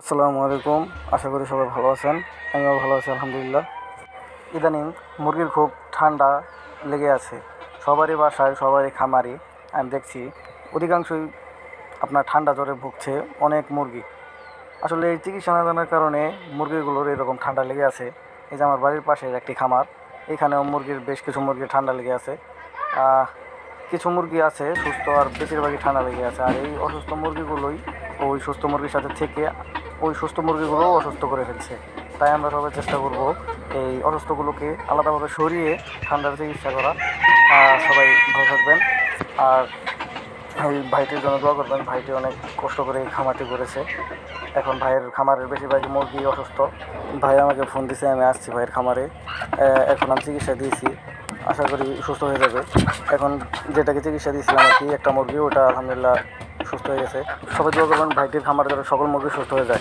আসসালামু আলাইকুম। আশা করি সবাই ভালো আছেন। আমিও ভালো আছি, আলহামদুলিল্লাহ। ইদানিং মুরগির খুব ঠান্ডা লেগে আছে। সবারই বাসায় সবারই খামারি আমি দেখছি অধিকাংশই আপনার ঠান্ডা জ্বরে ভুগছে অনেক মুরগি। আসলে এই চিকিৎসা না জানার কারণে মুরগিগুলোর এরকম ঠান্ডা লেগে আছে। এই যে আমার বাড়ির পাশে একটি খামার, এখানেও মুরগির বেশ কিছু মুরগির ঠান্ডা লেগে আছে। কিছু মুরগি আছে সুস্থ আর বেশিরভাগই ঠান্ডা লেগে আছে। আর এই অসুস্থ মুরগিগুলোই ওই সুস্থ মুরগির সাথে থেকে ওই সুস্থ মুরগিগুলোও অসুস্থ করে ফেলছে। তাই আমরা সবাই চেষ্টা করব এই অসুস্থগুলোকে আলাদাভাবে সরিয়ে ঠান্ডার চিকিৎসা করা। সবাই ভালো থাকবেন। আর এই ভাইটির জন্য দোয়া করবেন। ভাইটি অনেক কষ্ট করে খামারটি করেছে। এখন ভাইয়ের খামারের বেশিরভাগ মুরগি অসুস্থ। ভাই আমাকে ফোন দিছে, আমি আসছি ভাইয়ের খামারে। এখন আমি চিকিৎসা দিয়েছি। আশা করি সুস্থ হয়ে যাবে। এখন যেটাকে চিকিৎসা দিয়েছিলাম আর কি, একটা মুরগি, ওটা আলহামদুলিল্লাহ সুস্থ হয়ে গেছে। সবাই দোয়া করবেন, ভাইটির খামারে যাতে সকল মুরগি সুস্থ হয়ে যায়।